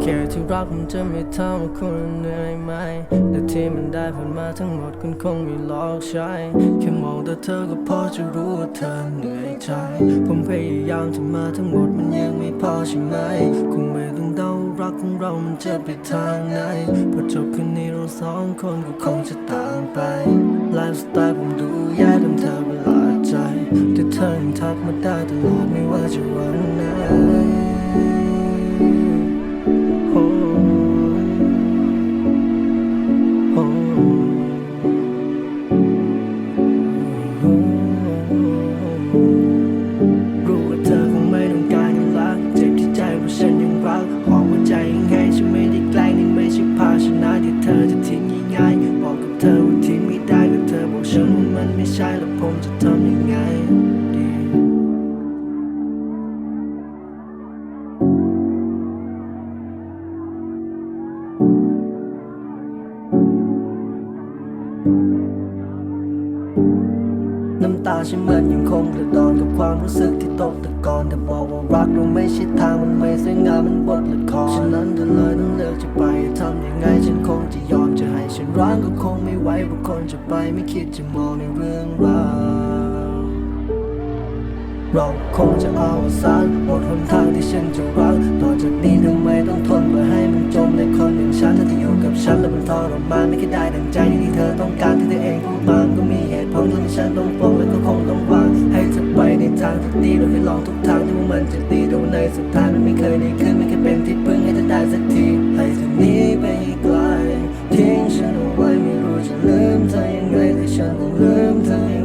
เคที่รักมันจะไม่ทำให้คุณเหนื่อยไหมแต่ที่มันได้ผ่านมาทั้งหมดคุณคงไม่หลอกใช้แค่มองแต่เธอก็พอจะรู้ว่าเธอเหนื่อยใจ ผมพยายามทำมาทั้งหมดมันยังไม่พอใช่ไหมคงไม่ต้องเดารักของเรามันจะไปทางไหนพอจบคืนนี้เราสองคนก็คงจะต่างไปไลฟ์สไตล์ผมดูแย่ทำเธอประหลาดใจแต่เธอยังทักมาได้ตลอดไม่ว่าจะวันไหน ฉันว่ามันไม่ใช่แล้วผมจะทำยังไงดีน้ำตาฉันมันยังคงกระดอนกับความรู้สึกที่ตกตะกอนแต่บอกว่ารักเราไม่ใช่ทางมันไม่สวยงามมันบทละครฉะนั้นเธอเลยต้องเลือกจะไปทำยังไงฉันคงจะยอม ร้างก็คงไม่ไหวเพราะคนจะไปไม่คิดจะมองในเรื่องราวเราคงจะเอาสารหมดหนทางที่ฉันจะรักต่อจากนี้ทำไมต้องทนปล่อยให้มันจมในคนอย่างฉันถ้าที่อยู่กับฉันแล้วมันทรมานไม่คิดได้ดังใจที่เธอต้องการที่เธอเองพูดมาก็มีเหตุผลที่ฉันต้องปลงและก็คงต้องวางให้เธอไปในทางที่ดีเราให้ลองทุกทางที่มันจะดีแต่ว่าในสุดท้ายมันไม่เคยได้ขึ้นไม่เคยเป็นที่พึ่งให้เธอได้สักที 想能冷淡。